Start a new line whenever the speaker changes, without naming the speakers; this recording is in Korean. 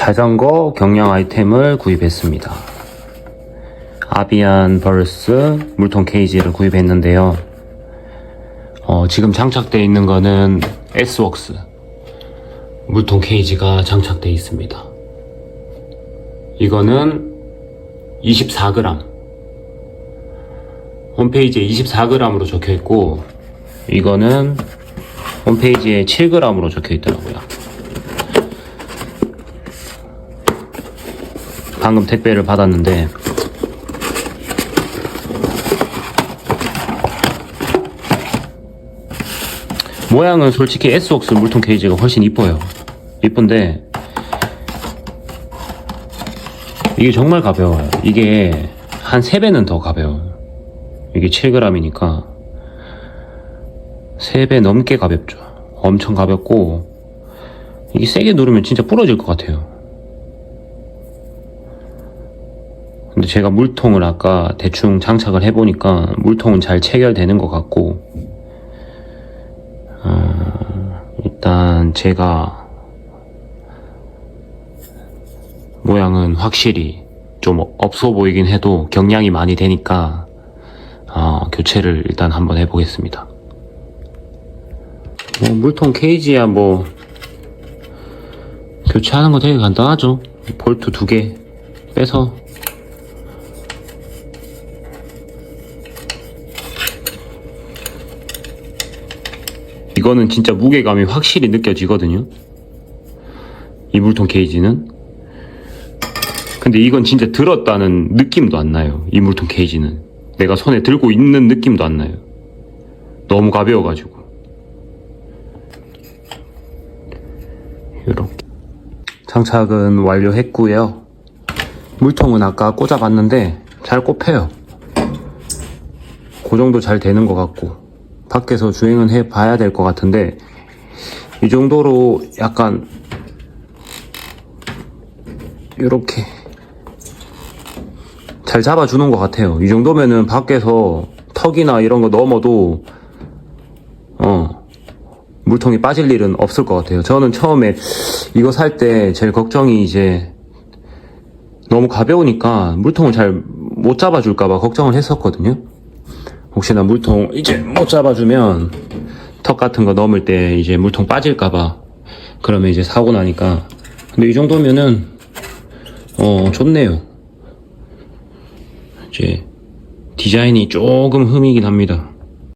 자전거 경량 아이템을 구입했습니다. 아비안 벌스 물통 케이지를 구입했는데요. 어, 지금 장착되어 있는 거는 S웍스 물통 케이지가 장착되어 있습니다. 이거는 24g 홈페이지에 24g으로 적혀 있고 이거는 홈페이지에 7g으로 적혀 있더라고요. 방금 택배를 받았는데 모양은 솔직히 S웍스 물통 케이지가 훨씬 이뻐요. 이쁜데 이게 정말 가벼워요. 이게 한 3배는 더 가벼워요. 이게 7g이니까 3배 넘게 가볍죠. 엄청 가볍고 이게 세게 누르면 진짜 부러질 것 같아요. 근데 제가 물통을 아까 대충 장착을 해보니까 물통은 잘 체결되는 것 같고 어, 일단 제가 모양은 확실히 좀 없어 보이긴 해도 경량이 많이 되니까 어, 교체를 일단 한번 해보겠습니다. 뭐 물통 케이지야 뭐 교체하는 거 되게 간단하죠. 볼트 두 개 빼서 이거는 진짜 무게감이 확실히 느껴지거든요. 이 물통 케이지는. 근데 이건 진짜 들었다는 느낌도 안 나요. 이 물통 케이지는. 내가 손에 들고 있는 느낌도 안 나요. 너무 가벼워가지고. 이렇게. 장착은 완료했고요. 물통은 아까 꽂아봤는데 잘 꼽혀요. 그 정도 잘 되는 것 같고 밖에서 주행은 해 봐야 될 것 같은데 이 정도로 약간 이렇게 잘 잡아주는 것 같아요. 이 정도면은 밖에서 턱이나 이런 거 넘어도 어 물통이 빠질 일은 없을 것 같아요. 저는 처음에 이거 살 때 제일 걱정이 이제 너무 가벼우니까 물통을 잘 못 잡아줄까봐 걱정을 했었거든요. 혹시나 물통 이제 못 잡아주면 턱 같은 거 넘을 때 이제 물통 빠질까봐 그러면 이제 사고 나니까 근데 이 정도면은 어 좋네요. 이제 디자인이 조금 흠이긴 합니다.